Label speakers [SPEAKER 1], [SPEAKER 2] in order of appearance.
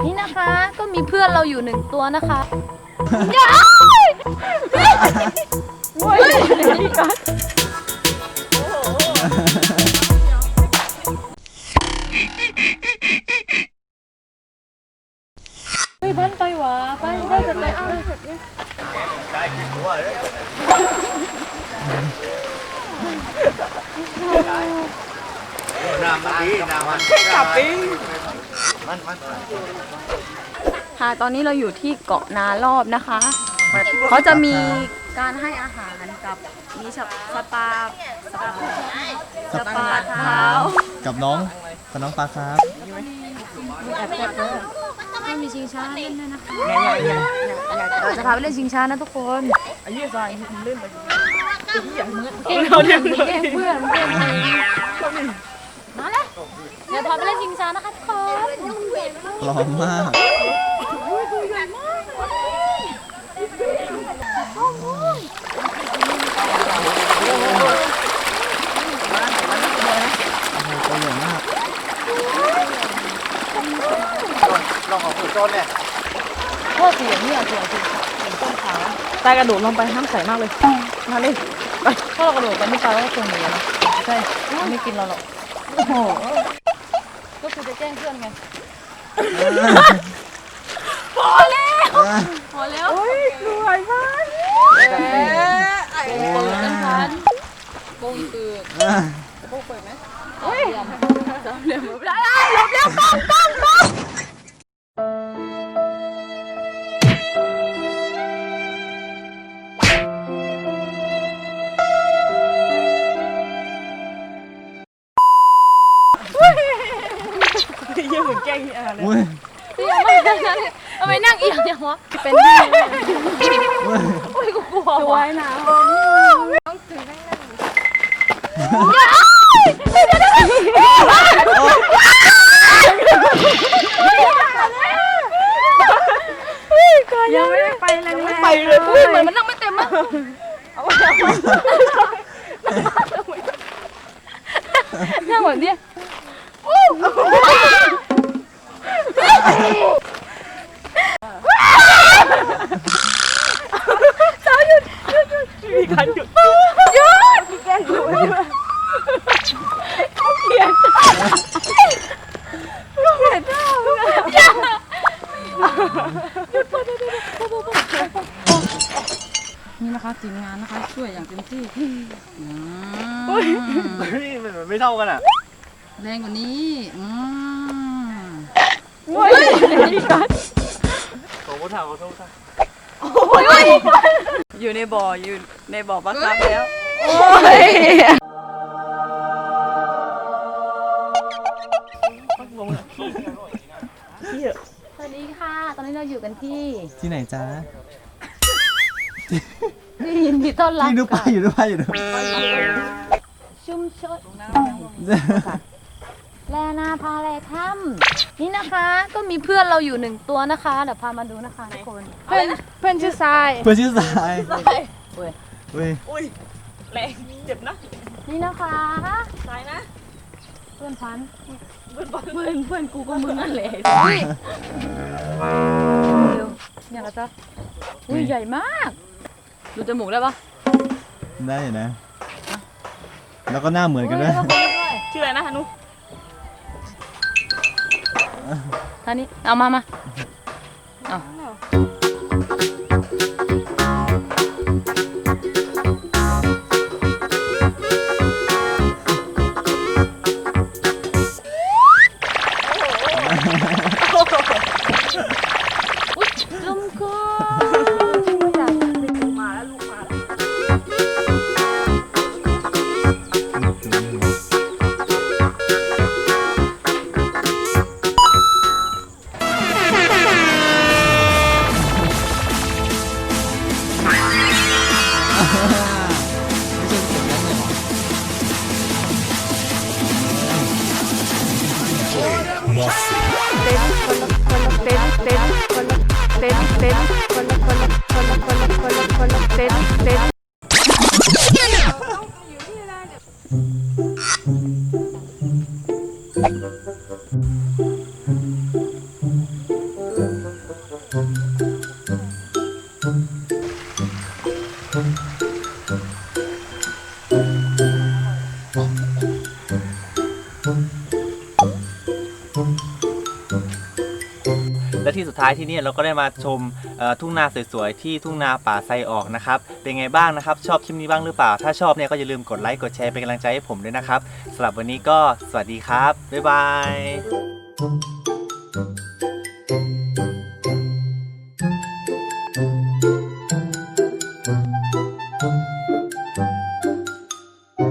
[SPEAKER 1] นี่นะคะ ก็มีเพื่อนเราอยู่หนึ่งตัวนะคะเฮ้ยบ้านไปวะไปไปจะไปเอา
[SPEAKER 2] น้ำมันดีน้ำมัน
[SPEAKER 3] ขับปิ้ง
[SPEAKER 1] ค่ะตอนนี้เราอยู่ที่เกาะนารอบนะคะ เขาจะมีการให้อาหารกับมีสปสปาสปาสปาเท้า
[SPEAKER 4] กับน้องกับน้องปลาครับ
[SPEAKER 1] ไม่มีชิงช้าเล่นด้วยนะคะเราจะพาไปเล่นชิงช้านะทุกคน
[SPEAKER 3] ไอ้ยี่สายเล่นไป
[SPEAKER 1] เก่งเราเก่งเก่งเพื่อน ปล
[SPEAKER 4] อมมากตัวใหญ่มาก
[SPEAKER 2] ลองของผู้โจนเนี่ย
[SPEAKER 3] โคตรเสียงเนี่ยเสียงจริงต้นขาตายกระโดดลงไปห้ามใส่มากเลย มาเลยไปถ้าเรากระโดดไปไม่ตายก็คงหนีนะใช่ไม่กินเราหรอกโอ้โหก็คือจะแกล้งเพื่อนไง
[SPEAKER 1] พอแล้ว
[SPEAKER 3] โอ้ยรวยมาก
[SPEAKER 1] โป่งเปิดกันพันโป่งเปิดโป่งเปิดไหมเฮ้ยสามเหลี่ยมไม่ได้หลบแล้วก้องก้องก้อง
[SPEAKER 3] เยี่ยมเหมือนแกล้งที่อาเลย
[SPEAKER 4] อุ้ย
[SPEAKER 1] ทำไมนั่งเอียงอย่างวะเป็น
[SPEAKER 4] อุ้ย
[SPEAKER 1] อุ้ยกูกลัว
[SPEAKER 3] จะ
[SPEAKER 1] ว่ะ
[SPEAKER 3] ว่ายน้ยังไม่ได้ไปแรงๆไปเลย
[SPEAKER 1] อุ้ยเหมือนมันนั่งไม่เต็มอะนั่งเหมือนเนี่ย
[SPEAKER 3] มีการหยุดหยุดมีแกล้งหยุดด้วยเขีย นเขียนท่านี่นะคะทีมงานนะคะ ช่วยอย่างเต็มที่
[SPEAKER 2] เฮ้ยมันไม่เท่ากันอะ
[SPEAKER 1] แรงกว่านี้อืม
[SPEAKER 3] โอ้ยมีการ
[SPEAKER 2] ของผู้ถ่ายของผู้ถ่าย
[SPEAKER 3] อยู่ในบ่ออยู่ในบ่อปลาครับแล้วลงเหี้ย
[SPEAKER 1] สวัสดีค่ะ ตอนนี้เราอยู่กันที่
[SPEAKER 4] ที่ไหนจ๊ะ
[SPEAKER 1] ที่ยินดีต้อนรับ
[SPEAKER 4] นี่ดูปลาอยู่ดูปลาอยู่ดู
[SPEAKER 1] ชุมชนแลนาพาแลถ้ำนี่นะคะ ก็มีเพื่อนเราอยู่หนึ่งตัวนะคะเดี๋ยวพามาดูนะคะทุกคน
[SPEAKER 3] เพื่อนเพื่อนชื่อทราย
[SPEAKER 4] เพื่อนชื่อสาย
[SPEAKER 1] เว้ย
[SPEAKER 4] เว้ย
[SPEAKER 3] อุ้ยแรงเจ็บนะ
[SPEAKER 1] นี่นะคะ
[SPEAKER 3] ทรายนะ
[SPEAKER 1] เพื่อนพัน
[SPEAKER 3] เพื่อนบอล
[SPEAKER 1] เพื่อนเพื่อนกูก็มึงนั่นแหละเร็วเนี่ยนะจ๊ะอุ้ยใหญ่มาก ดูจมูกได้ปะ
[SPEAKER 4] ได้อยู่นะ แล้วก็หน้าเหมือนกันด้วย
[SPEAKER 3] ชื่ออะไรนะฮานุ
[SPEAKER 1] ท่านี้เอามามาเอา ไม่ใช่เสียงนั้นเลยเหรอ
[SPEAKER 3] เต้นคนละคนละเต้
[SPEAKER 1] นเต้นคนละเต้นเต้นคนละคนละคนละคนละคนละคนละเต้นเต้นอยู่ที่เวลาเดี๋ยว
[SPEAKER 2] และที่สุดท้ายที่นี่เราก็ได้มาชมทุ่งนาสวยๆที่ทุ่งนาป่าไซออกนะครับ เป็นไงบ้างนะครับ ชอบคลิปนี้บ้างหรือเปล่า ถ้าชอบเนี่ยก็อย่าลืมกดไลค์กดแชร์เป็นกำลังใจให้ผมด้วยนะครับสำหรับวันนี้ก็สวัสดีครับ บ๊ายบาย